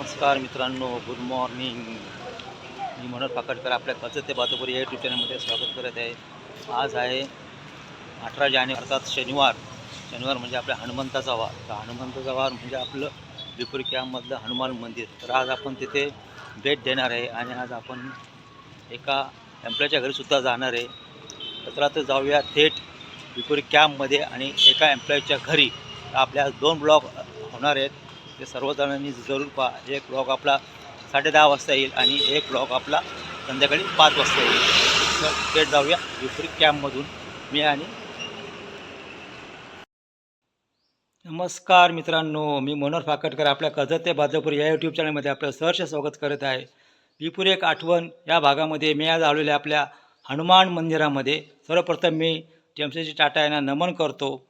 नमस्कार मित्रांनो good morning मी मनोज पाकडकर आपल्या कचत ते बातोपुरी या यूट्यूब चॅनलमध्ये स्वागत करत आहे. आज आहे अठरा जानेवारी अर्थात शनिवार. शनिवार म्हणजे आपल्या हनुमंताचा वार. तर हनुमंताचा वार म्हणजे आपलं विपुर कॅम्पमधलं हनुमान मंदिर. तर आज आपण तिथे भेट देणार आहे आणि आज आपण एका एम्प्लॉयच्या घरीसुद्धा जाणार आहे. तर चला तर जाऊया थेट विपुरी कॅम्पमध्ये आणि एका एम्प्लॉयच्या घरी. तर आपल्या दोन ब्लॉक होणार आहेत. ते सर्वजणांनी जरूर पहा. एक ब्लॉग आपला साडे दहा वाजता येईल आणि एक ब्लॉग आपला संध्याकाळी पाच वाजता येईल. तर थेट जाऊया विपरीत कॅम्पमधून मी आणि नमस्कार मित्रांनो मी मनोहर फाकटकर आपल्या कजत ते बाजपूर या यूट्यूब चॅनलमध्ये आपलं सहर्ष स्वागत करत आहे. विपुर एक आठवण या भागामध्ये मी आज आलेल्या आपल्या हनुमान मंदिरामध्ये. सर्वप्रथम मी टी टाटा यांना नमन करतो.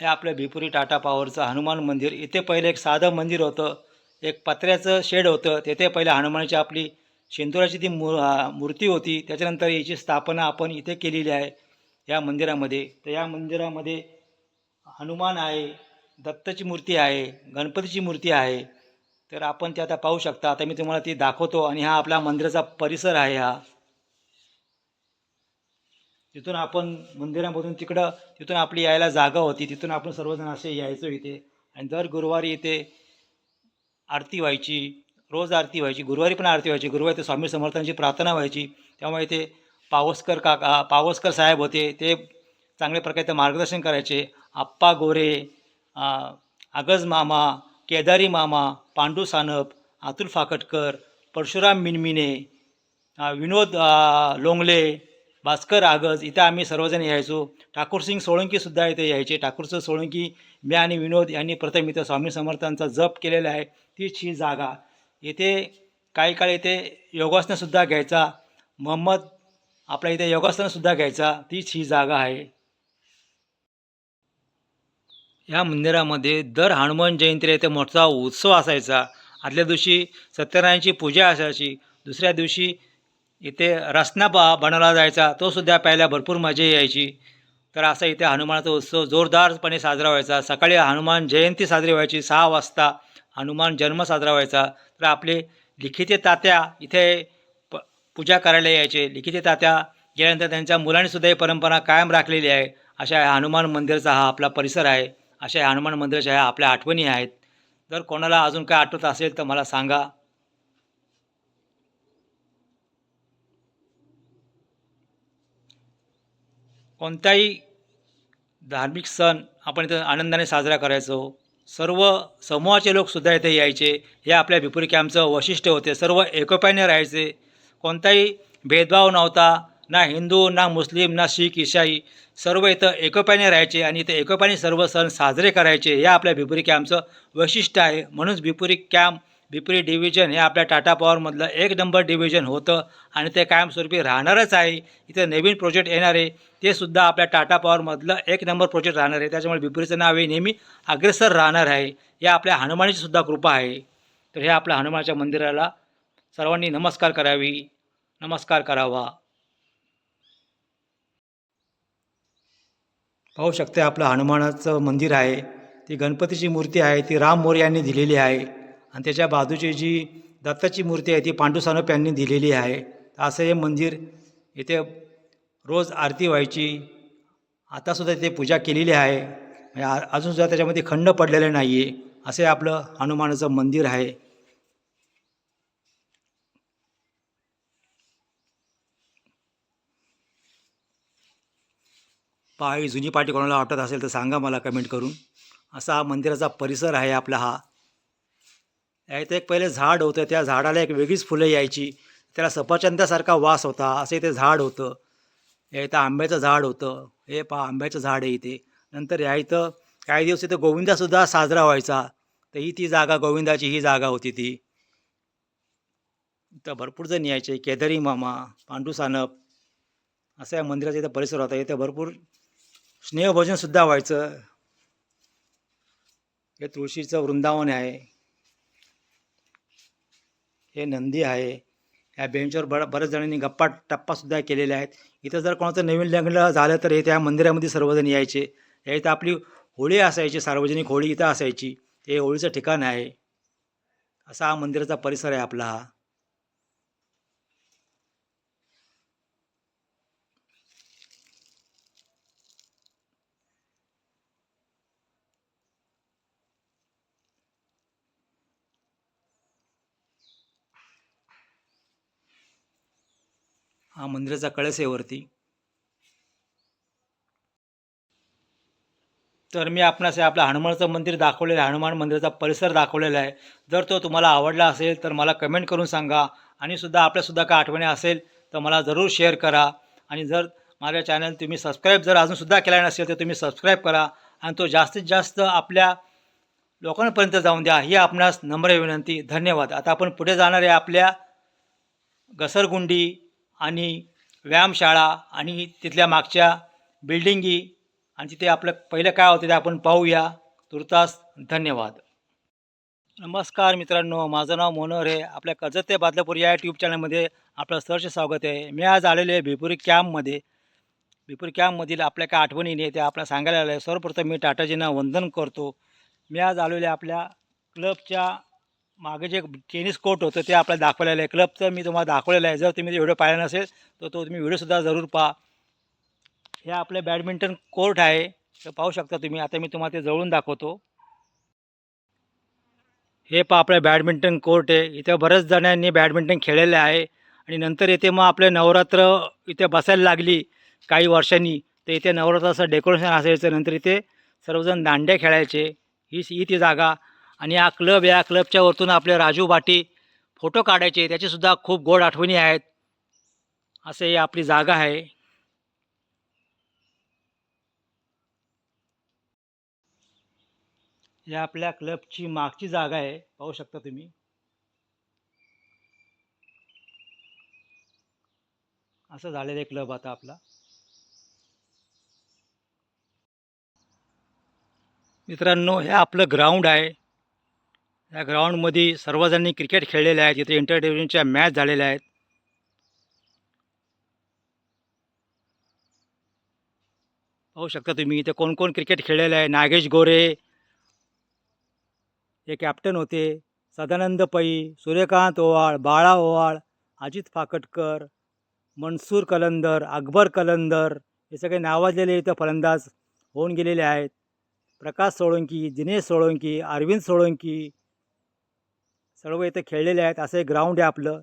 हे आपलं भिपुरी टाटा पॉवरचं हनुमान मंदिर. इथे पहिले एक साधं मंदिर होतं. एक पत्र्याचं शेड होतं. तेथे पहिले हनुमानाची आपली शेंदुराची ती मू मूर्ती होती. त्याच्यानंतर याची स्थापना आपण इथे केलेली आहे या मंदिरामध्ये. तर या मंदिरामध्ये हनुमान आहे दत्ताची मूर्ती आहे गणपतीची मूर्ती आहे. तर आपण ते आता पाहू शकता. आता मी तुम्हाला ती दाखवतो. आणि हा आपला मंदिराचा परिसर आहे हा. तिथून आपण मंदिरामधून तिकडं तिथून आपली यायला जागा होती तिथून आपण सर्वजण असे यायचो इथे. आणि दर गुरुवारी इथे आरती व्हायची रोज आरती व्हायची गुरुवारी पण आरती व्हायची. गुरुवारी ते स्वामी समर्थांची प्रार्थना व्हायची. त्यामुळे ते पावसकर काका पावसकर साहेब होते ते चांगल्या प्रकारे मार्गदर्शन करायचे. आप्पा गोरे आगज मामा केदारी मामा पांडू सानप अतुल फाकटकर परशुराम मिनमिने विनोद लोंगले भास्कर आगज इथं आम्ही सर्वजण यायचो. ठाकूरसिंग सोळंकीसुद्धा इथे यायचे. ठाकूरचं सोळंकी मी आणि विनोद यांनी प्रथम इथं स्वामी समर्थांचा जप केलेला आहे. तीच ही जागा. इथे काही काळ इथे योगासनंसुद्धा घ्यायचा. मोहम्मद आपल्या इथे योगासनंसुद्धा घ्यायचा. तीच ही जागा आहे. या मंदिरामध्ये दर हनुमान जयंतीला इथे मोठा उत्सव असायचा. आदल्या दिवशी सत्यनारायणची पूजा असायची. दुसऱ्या दिवशी इथे रसना ब बनवला जायचा तो सुद्धा प्यायला भरपूर मजा यायची. तर असा इथे हनुमानाचा उत्सव जोरदारपणे साजरा व्हायचा. सकाळी हनुमान जयंती साजरी व्हायची सहा वाजता हनुमान जन्म साजरा व्हायचा. तर आपले लिखिते तात्या इथे प पूजा करायला यायचे. लिखिते तात्या गेल्यानंतर त्यांच्या मुलांनीसुद्धा ही परंपरा कायम राखलेली आहे. अशा हनुमान मंदिरचा हा आपला परिसर आहे. अशा या हनुमान मंदिराच्या ह्या आपल्या आठवणी आहेत. जर कोणाला अजून काय आठवत असेल तर मला सांगा. कोणताही धार्मिक सण आपण इथं आनंदाने साजरा करायचो. सर्व समूहाचे लोकसुद्धा इथे यायचे. हे आपल्या भिपुरी कॅम्पचं वैशिष्ट्य होते. सर्व एकोप्याने राहायचे. कोणताही भेदभाव नव्हता. ना हिंदू ना मुस्लिम ना शीख ईसाई सर्व इथं एकोप्याने राहायचे आणि इथे एकोप्याने सर्व सण साजरे करायचे. हे आपल्या भिपुरी कॅम्पचं वैशिष्ट्य आहे. म्हणूनच भिपुरी कॅम्प बिपरी डिव्हिजन हे आपल्या टाटा पॉवरमधलं एक नंबर डिव्हिजन होतं आणि ते कायमस्वरूपी राहणारच आहे. इथे नवीन प्रोजेक्ट येणार आहे. ते सुद्धा आपल्या टाटा पॉवरमधलं एक नंबर प्रोजेक्ट राहणार आहे. त्याच्यामुळे बिपरीचं नाव हे नेहमी अग्रेसर राहणार आहे. या आपल्या हनुमानाची सुद्धा कृपा आहे. तर हे आपल्या हनुमानाच्या मंदिराला सर्वांनी नमस्कार करावी. नमस्कार करावा. पाहू शकते आपलं हनुमानाचं मंदिर आहे. ती गणपतीची मूर्ती आहे. ती राम मोर यांनी दिलेली आहे. आणि त्याच्या बाजूची जी दत्ताची मूर्ती आहे ती पांडू सानप यांनी दिलेली आहे. असं हे मंदिर इथे रोज आरती व्हायची. आतासुद्धा इथे पूजा केलेली आहे. म्हणजे अजूनसुद्धा त्याच्यामध्ये खंड पडलेले नाही आहे असे आपलं हनुमानाचं मंदिर आहे. पाळी जुनी पाठी कोणाला वाटत असेल तर सांगा मला कमेंट करून. असा हा मंदिराचा परिसर आहे आपला हा. इथे एक पहिले झाड होतं त्या झाडाला एक वेगळीच फुलं यायची. त्याला सफरचंदासारखा वास होता असं इथे झाड होतं. या इथं आंब्याचं झाड होतं. हे पहा आंब्याचं झाड आहे इथे. नंतर या इथं काही दिवस इथं गोविंदासुद्धा साजरा व्हायचा. तर ही ती जागा गोविंदाची ही जागा होती ती. इथं भरपूर जण यायचे. केदारी मामा पांडू सानप असं या मंदिराचा इथं परिसर होता. इथं भरपूर स्नेहभोजनसुद्धा व्हायचं. हे तुळशीचं वृंदावन आहे. हे नंदी आहे. या बेंचवर बर बऱ्याच जणांनी गप्पा टप्पासुद्धा केलेल्या आहेत. इथं जर कोणाचं नवीन लग्न झालं तर हे त्या मंदिरामध्ये सर्वजण यायचे. या इथं आपली होळी असायची सार्वजनिक होळी इथं असायची. हे होळीचं ठिकाण आहे. असा हा मंदिराचा परिसर आहे आपला हा. हा मंदिराचा कळस आहे वरती. तर मी आपणास हे आपलं हनुमानाचं मंदिर दाखवलेलं आहे. हनुमान मंदिराचा परिसर दाखवलेला आहे. जर तो तुम्हाला आवडला असेल तर मला कमेंट करून सांगा. आणि सुद्धा आपल्यासुद्धा काय आठवणी असेल तर मला जरूर शेअर करा. आणि जर माझ्या चॅनल तुम्ही सबस्क्राईब जर अजूनसुद्धा केला नसेल तर तुम्ही सबस्क्राईब करा. आणि तो जास्तीत जास्त आपल्या लोकांपर्यंत जाऊन द्या. ही आपणास नम्र विनंती. धन्यवाद. आता आपण पुढे जाणार आहे आपल्या घसरगुंडी आणि व्यायामशाळा आणि तिथल्या मागच्या बिल्डिंगी आणि तिथे आपलं पहिलं काय होतं ते आपण पाहूया. तुर्तास धन्यवाद. नमस्कार मित्रांनो माझं नाव मनोहर आहे. आपल्या कर्जत ते बादलापूर या यूट्यूब चॅनलमध्ये आपलं सहर्ष स्वागत आहे. मी आज आलेलो आहे भिपुरी कॅम्पमध्ये. भिपुरी कॅम्पमधील आपल्या काय आठवणीने त्या आपल्याला सांगायला आलं आहे सर्वप्रथम मी टाटाजींना वंदन करतो. मी आज आलेलो आहे आपल्या क्लबच्या मागे जे टेनिस कोर्ट होतं ते आपल्याला दाखवलेलं आहे. क्लबचं मी तुम्हाला दाखवलेलं आहे. जर तुम्ही व्हिडिओ पाहिला नसेल तर तो तुम्ही व्हिडिओसुद्धा जरूर पहा. हे आपले बॅडमिंटन कोर्ट आहे. तर पाहू शकता तुम्ही. आता मी तुम्हाला ते जवळून दाखवतो. हे पहा आपलं बॅडमिंटन कोर्ट आहे. इथं बऱ्याच जणांनी बॅडमिंटन खेळलेलं आहे. आणि नंतर येथे मग आपले नवरात्र इथे बसायला लागली काही वर्षांनी. तर इथे नवरात्राचं डेकोरेशन असायचं. नंतर इथे सर्वजण दांड्या खेळायचे. ही ही ती जागा. आणि हा क्लब या क्लबच्या वरतून आपले राजू बाटी फोटो काढायचे. त्याचीसुद्धा खूप गोड आठवणी आहेत. असं ही आपली जागा आहे. या आपल्या क्लबची मागची जागा आहे. पाहू शकता तुम्ही. असं झालेलं आहे क्लब आता आपला. मित्रांनो हे आपलं ग्राउंड आहे. या ग्राउंडमध्ये सर्वजणांनी क्रिकेट खेळलेले आहेत इथे इंटरटेनमेंटच्या मॅच झालेल्या आहेत. पाहू शकता तुम्ही इथे कोण कोण क्रिकेट खेळलेलं आहे? नागेश गोरे हे कॅप्टन होते. सदानंद पै सूर्यकांत ओवाळ बाळा ओवाळ अजित फाकटकर मनसूर कलंदर अकबर कलंदर हे सगळे नावाजलेले इथं फलंदाज होऊन गेलेले आहेत. प्रकाश सोळंकी दिनेश सोळंकी अरविंद सोळंकी सर्व इथं खेळलेले आहेत. असं एक ग्राउंड आहे आपलं.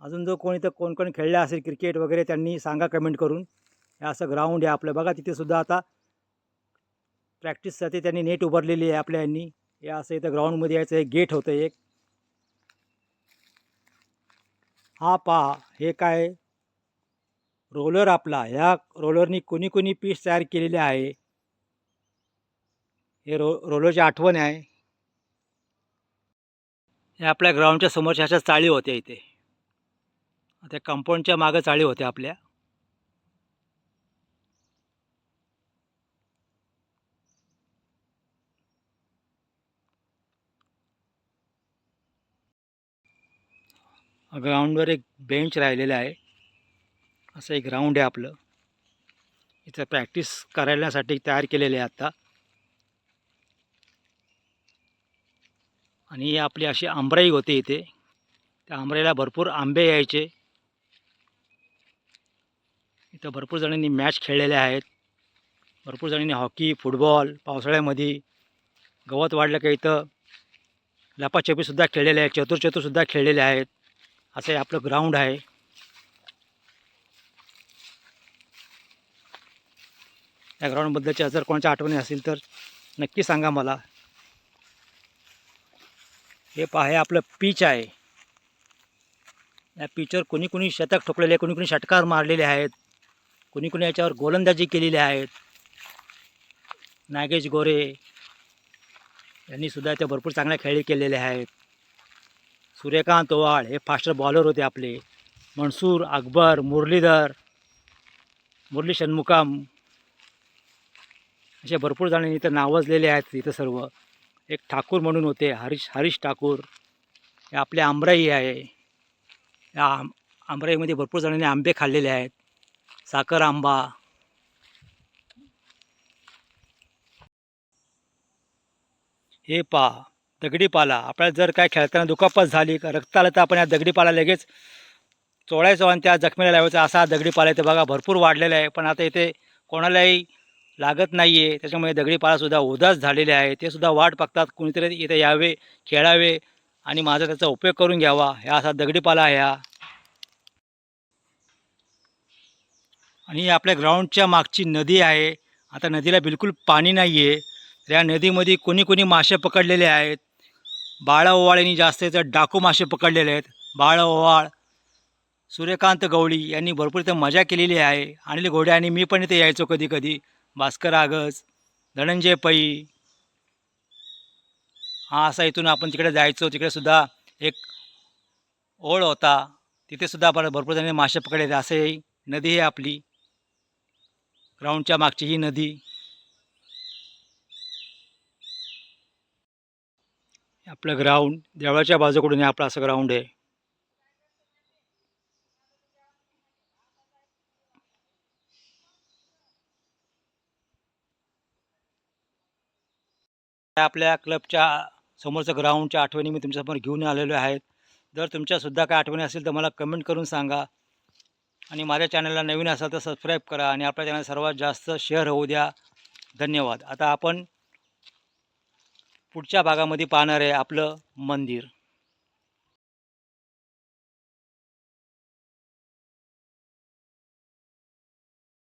अजून जो कोणी इथं कोण कोण खेळले असेल क्रिकेट वगैरे त्यांनी सांगा कमेंट करून. हे असं ग्राउंड आहे आपलं. बघा तिथेसुद्धा आता प्रॅक्टिससाठी त्यांनी नेट उभारलेली आहे आपल्या यांनी. हे असं इथं ग्राउंडमध्ये यायचं एक गेट होतं एक. हा पहा हे काय? रोलर आपला. ह्या रोलरनी कोणी कोणी पीस तयार केलेले आहे. हे रो रोलोची आठवण आहे. हे आपल्या ग्राउंडच्या समोरच्या अशा चाळी होत्या इथे. त्या कंपाऊंडच्या मागं चाळी होत्या आपल्या. ग्राउंडवर एक बेंच राहिलेला आहे. असं एक ग्राउंड आहे आपलं. इथं प्रॅक्टिस करायसाठी तयार केलेले आहे आत्ता आणि ही आपली अशी आंबराई होते इथे. त्या आंबराईला भरपूर आंबे यायचे. इथं भरपूर जणांनी मॅच खेळलेल्या आहेत. भरपूर जणांनी हॉकी फुटबॉल पावसाळ्यामध्ये गवत वाढलं का इथं? लपाछपीसुद्धा खेळलेले आहेत. चतुरचतुरसुद्धा खेळलेले आहेत. असं हे आपलं ग्राउंड आहे. या ग्राउंडबद्दलच्या जर कोणाच्या आठवणी असतील तर नक्की सांगा मला. हे पहा हे आपलं पीच आहे. या पिचवर कोणी कोणी शतक ठोकलेले कोणी कोणी षटकार मारलेले आहेत. कोणी कोणी याच्यावर गोलंदाजी केलेली आहेत. नागेश गोरे यांनी सुद्धा त्या भरपूर चांगल्या खेळी केलेल्या आहेत. सूर्यकांत ओवाळ हे फास्टर बॉलर होते आपले. मनसूर अकबर मुरलीधर मुरली षण्मुखाम असे भरपूर जणांनी इथं नावाजलेले आहेत इथं सर्व. एक ठाकूर म्हणून होते हरीश हरीश ठाकूर. हे आपले आंबराई आहे. या आम आंबराईमध्ये भरपूर जणांनी आंबे खाल्लेले आहेत. साखर आंबा. हे पहा दगडी पाला आपल्याला जर काय खेळताना दुखापत झाली का रक्त आलं तर आपण या दगडी पाला लगेच चोळायचो आणि त्या जखमेला लावायचा. असा दगडी पाला इथे बघा भरपूर वाढलेला आहे. पण आता इथे कोणालाही लागत नाही आहे त्याच्यामुळे दगडी पाळासुद्धा उदास झालेले आहे ते सुद्धा वाट बघतात. कुणीतरी इथे यावे खेळावे आणि माझा त्याचा उपयोग करून घ्यावा. ह्या असा दगडी पाला आहे हा. आणि आपल्या ग्राउंडच्या मागची नदी आहे. आता नदीला बिलकुल पाणी नाही आहे तर या नदीमध्ये कोणी कोणी मासे पकडलेले आहेत. बाळाओवाळ्यांनी जास्त इथं डाकू मासे पकडलेले आहेत. बाळाओवाळ सूर्यकांत गवळी यांनी भरपूर इथं मजा केलेली आहे. अनिल घोडे आणि मी पण इथे यायचो कधी कधी. भास्कर आगज धनंजय पै. हा असा इथून आपण तिकडे जायचो. तिकडे सुद्धा एक ओळ होता. तिथे सुद्धा आपण भरपूर जणांनी मासे पकडले. असे नदी आहे आपली. ग्राउंडच्या मागची ही नदी. आपलं ग्राउंड देवळाच्या बाजूकडून हे आपलं असं ग्राउंड आहे. आपल्या क्लबच्या समोरचं ग्राउंडच्या आठवणी मी तुमच्यासमोर घेऊन आलेलो आहेत. जर तुमच्यासुद्धा काय आठवणी असेल तर मला कमेंट करून सांगा. आणि माझ्या चॅनलला नवीन असाल तर सबस्क्राईब करा आणि आपल्या चॅनल सर्वात जास्त शेअर होऊ द्या. धन्यवाद. आता आपण पुढच्या भागामध्ये पाहणार आहे आपलं मंदिर.